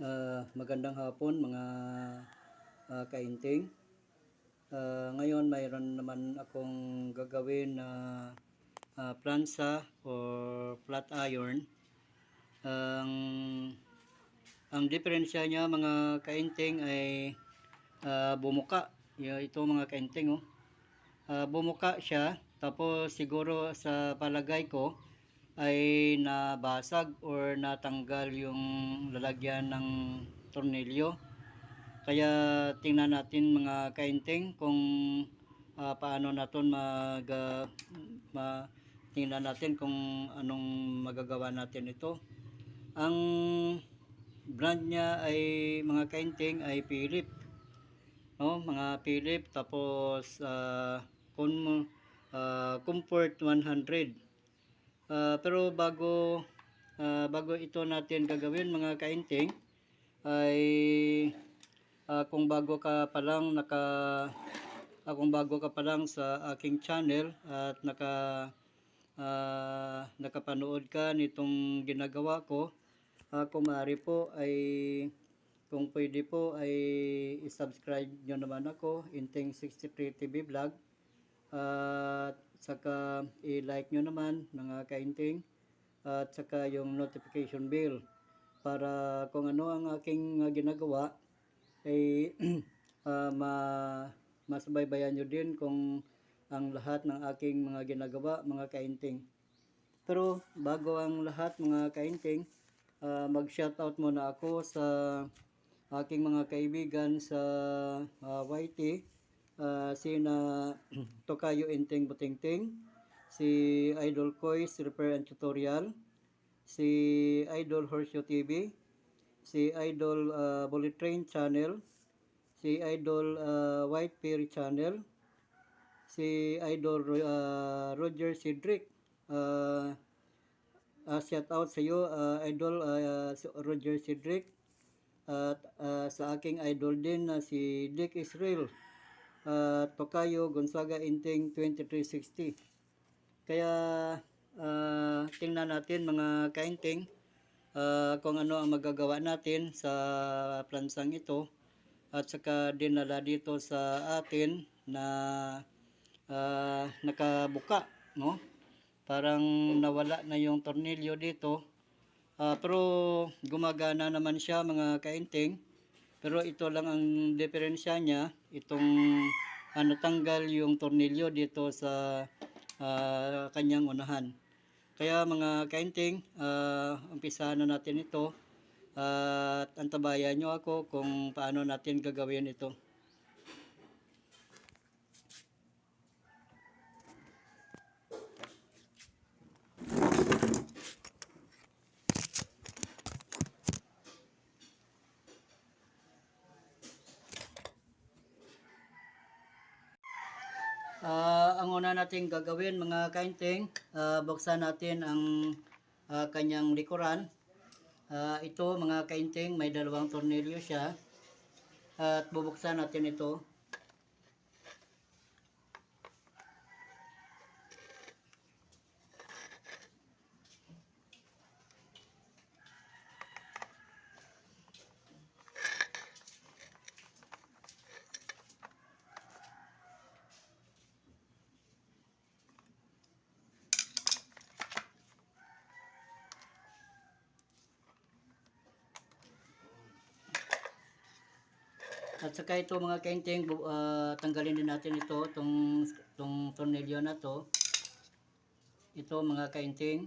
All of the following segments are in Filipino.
Ah, magandang hapon mga ah, kainting. Ah, ngayon mayroon naman akong gagawin na ah, plansa or flat iron. Ang ang diferensya niya mga kainting ay ah, bumuka. Ito mga kainting oh. Ah, bumuka siya tapos siguro sa palagay ko ay nabasag or natanggal yung lalagyan ng tornilyo. Kaya tingnan natin mga kainting kung ah, paano natin mag ah, ma, tingnan natin kung anong magagawa natin ito. Ang brand niya ay mga kainting ay Philip. No, mga Philip tapos ah, Comfort 100. Ah, pero bago ah, bago ito natin gagawin mga kainting ay ah, kung bago ka pa lang naka ah, kung bago ka pa lang sa aking channel at naka ah, nakapanood ka nitong ginagawa ko uh, kung maaari po ay kung pwede po ay i-subscribe nyo naman ako Inting 63 TV Vlog. At saka i-like nyo naman mga kainting. At saka yung notification bell. Para kung ano ang aking uh, ginagawa ay ah, ma masubaybayan nyo din kung ang lahat ng aking mga ginagawa mga kainting. Pero bago ang lahat mga kainting ah, mag-shoutout muna ako sa aking mga kaibigan sa ah, YT Ah, sina Tokayo Enteng Butingting, si Idol Kois Repair and Tutorial, si Idol Horseshoe TV, si Idol uh, Bullet Train Channel, si Idol ah, White Perry Channel, si Idol ah, Roger Cedric. Uh, shout out sa iyo, ah, Idol si Roger Cedric. At ah, sa aking idol din na si Dick Israel uh, Tokayo Gonzaga Inting 2360. Kaya ah, tingnan natin mga kainting ah, kung ano ang magagawa natin sa plansang ito at saka dinala dito sa atin na ah, nakabuka no? Parang nawala na yung tornilyo dito. Ah, pero gumagana naman siya mga kainting pero ito lang ang diferensya niya, itong ah, natanggal yung tornilyo dito sa ah, kanyang unahan. Kaya mga kainting, uh, umpisa na natin ito at antabayan nyo ako kung paano natin gagawin ito. Ah, ang una nating gagawin mga kainting, ah, buksan natin ang ah, kanyang likuran. Ah, ito mga kainting, may dalawang tornilyo siya. At bubuksan natin ito. At saka ito mga kainting, ah, tanggalin din natin ito, itong, itong tornilyo na to. Ito mga kainting.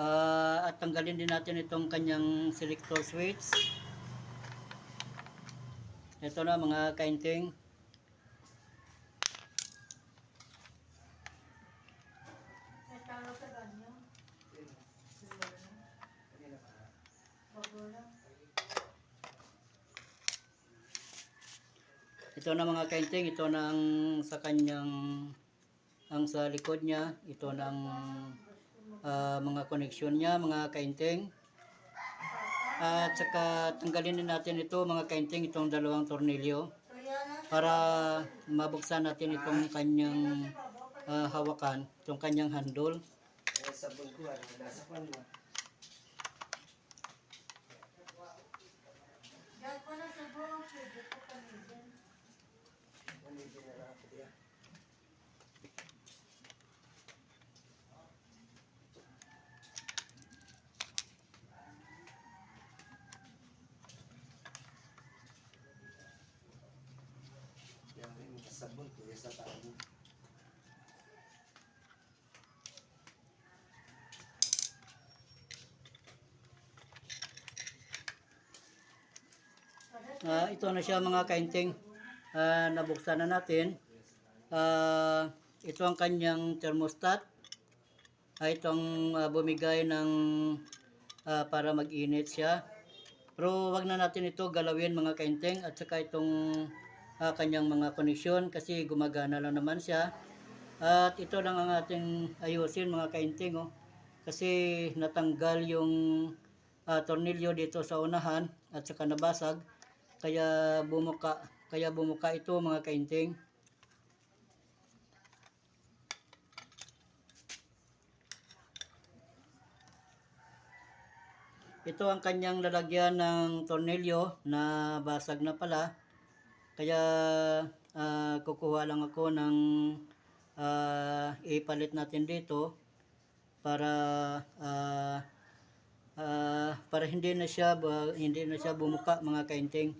Ah, at tanggalin din natin itong kanyang selector switch. Ito na mga kainting. Ito na mga kainting, ito na ang sa kanyang ang sa likod niya, ito na ang ah, mga koneksyon niya, mga kainting. At saka tanggalin din natin ito mga kainting, itong dalawang tornilyo para mabuksan natin itong kanyang ah, hawakan, itong kanyang handle. sabon ko, ano, nasa kwan. Ano yung dinala ko diya? Yan, may sabon ko sa tao. Ah, ito na siya mga kainting. Ah, nabuksan na natin. Ah, ito ang kanyang thermostat. Ah, itong ah, bumigay ng ah, para mag-init siya. Pero wag na natin ito galawin mga kainting at saka itong ah, kanyang mga koneksyon kasi gumagana lang naman siya. At ito lang ang ating ayusin mga kainting oh. Kasi natanggal yung ah, tornilyo dito sa unahan at saka nabasag kaya bumuka kaya bumuka ito mga kainting ito ang kanyang lalagyan ng tornilyo na basag na pala kaya ah, kukuha lang ako ng ah, ipalit natin dito para ah, ah, para hindi na siya ba- hindi na siya bumuka mga kainting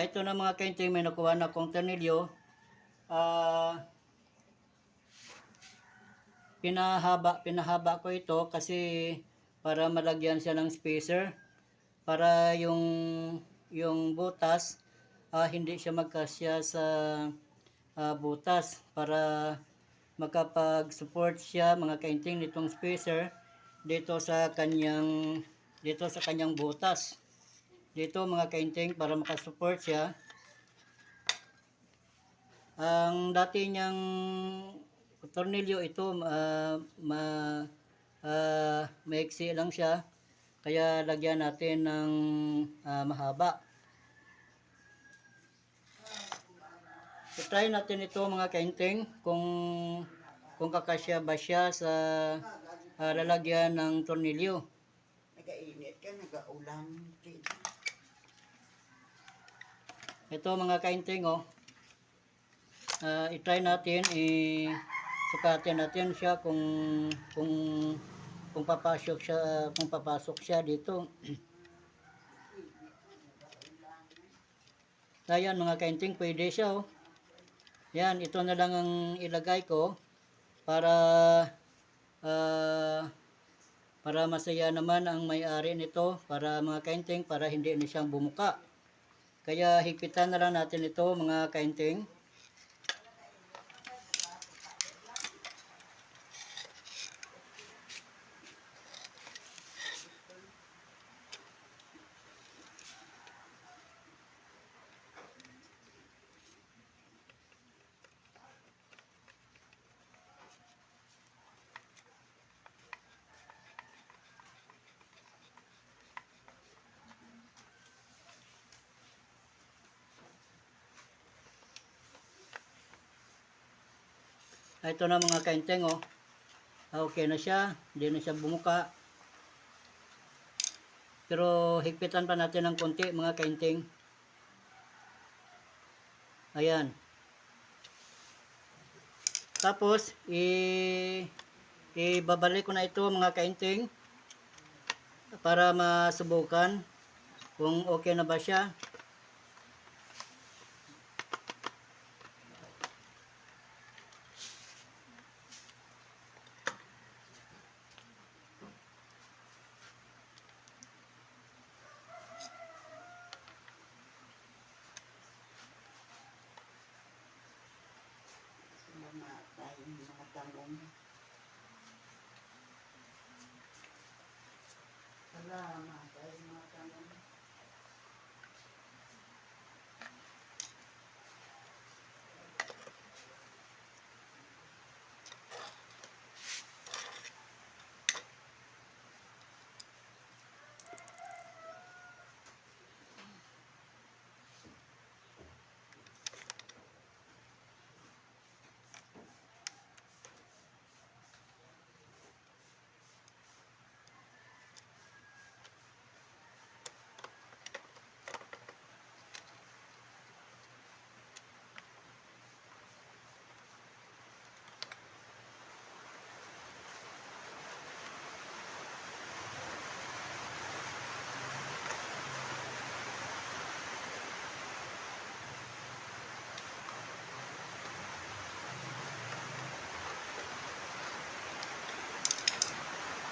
Ah, ito na mga kainting, may nakuha na akong tornilyo. Ah, pinahaba, pinahaba ko ito kasi para malagyan siya ng spacer. Para yung, yung butas, ah, hindi siya magkasya sa ah, butas. Para makapag-support siya mga kainting nitong spacer dito sa kanyang dito sa kanyang butas dito mga kainting para makasupport siya. Ang dati niyang tornilyo ito ah, ma ah, maiksi lang siya. Kaya lagyan natin ng ah, mahaba. So, try natin ito mga kainting kung kung kakasya ba siya sa ah, lalagyan ng tornilyo. Nagainit ka, nagaulang. Ito mga kainting oh. Ah, i-try natin i sukatin natin siya kung kung kung papasok siya kung papasok siya dito. Ayan mga kainting, pwede siya oh. Yan, ito na lang ang ilagay ko para ah, para masaya naman ang may-ari nito para mga kainting para hindi na siyang bumuka. Kaya higpitan na lang natin ito mga kainting. Ito na mga kainteng oh. Ah, Okay na siya, hindi na siya bumuka. Pero higpitan pa natin ng konti mga kainting. Ayan. Tapos, i ibabalik ko na ito mga kainting para masubukan kung okay na ba siya. namatay yung mga talong. Salamat.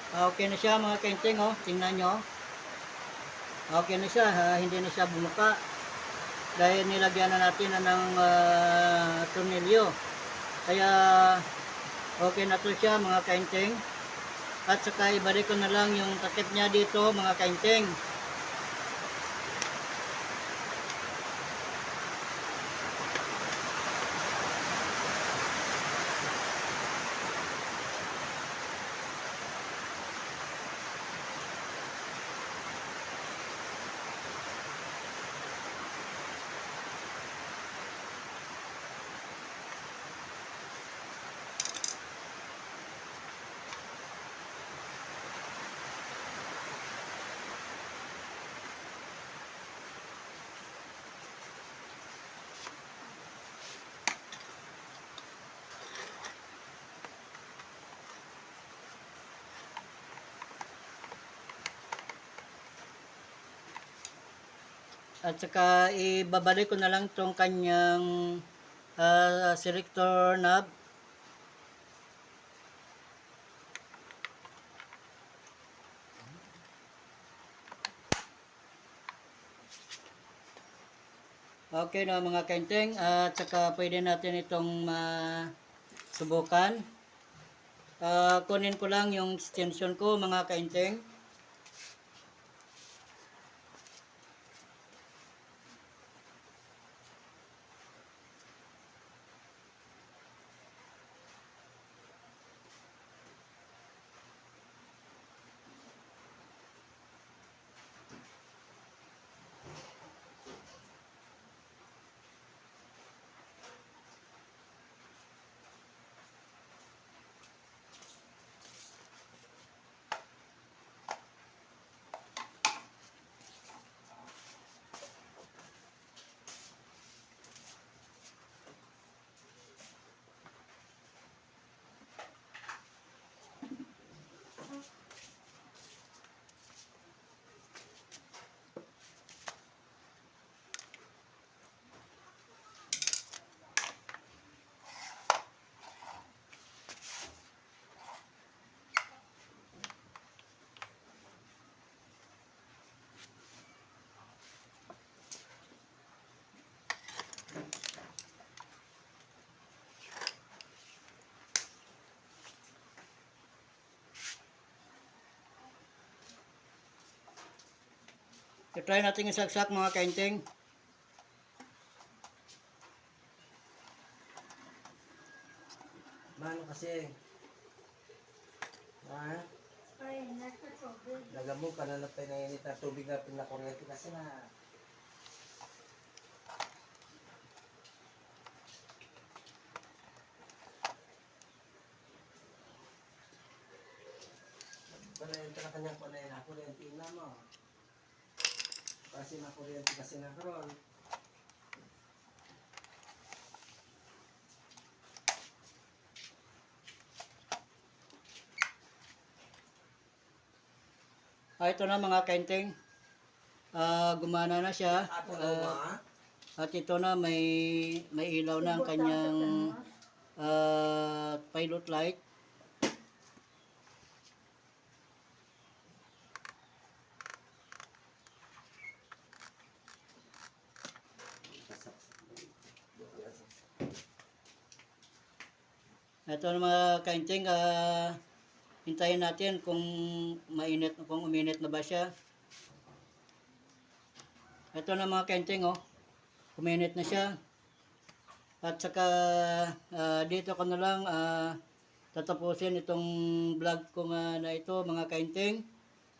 Okay na siya mga kainting, oh. Tingnan nyo. Okay na siya, ha? hindi na siya bumuka. Dahil nilagyan na natin na ng ah, tornilyo. Kaya okay na to siya mga kainting. At saka ibalik ko na lang yung takip niya dito mga kainting. At saka ibabalik ko na lang tong kanyang ah, selector knob. Okay na mga kainting at saka pwede natin itong subukan. Ah, kunin ko lang yung extension ko mga kainting. I-try natin isagsak mga kainting. Mano kasi? Ha? Nagamog ka na na pinainit na tubig na pinakuryente kasi na. Kuryente na kanyang kuryente na kuryente na mo. Kasi na kuryente kasi na karon. Ah, ito na mga kainting. Ah, gumana na siya. Ato Ah, at ito na may may ilaw na ang kanyang ah, pilot light. Ito na mga kainting, ah, hintayin natin kung mainit, kung uminit na ba siya. Ito na mga kainting, oh. Uminit na siya. At saka ah, dito ko na lang ah, tatapusin itong vlog ko nga na ito mga kainting.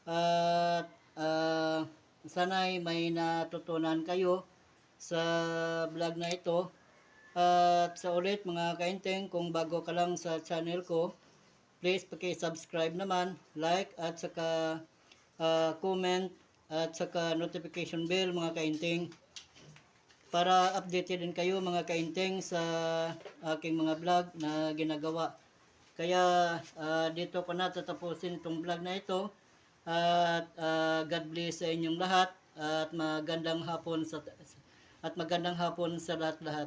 At ah, sana'y may natutunan kayo sa vlog na ito. At sa ulit mga kainting, kung bago ka lang sa channel ko, please paki-subscribe naman, like at saka ah, comment at saka notification bell mga kainting para updated din kayo mga kainting sa aking mga vlog na ginagawa. Kaya ah, dito ko na tatapusin itong vlog na ito at ah, God bless sa inyong lahat at magandang hapon sa at magandang hapon sa lahat-lahat.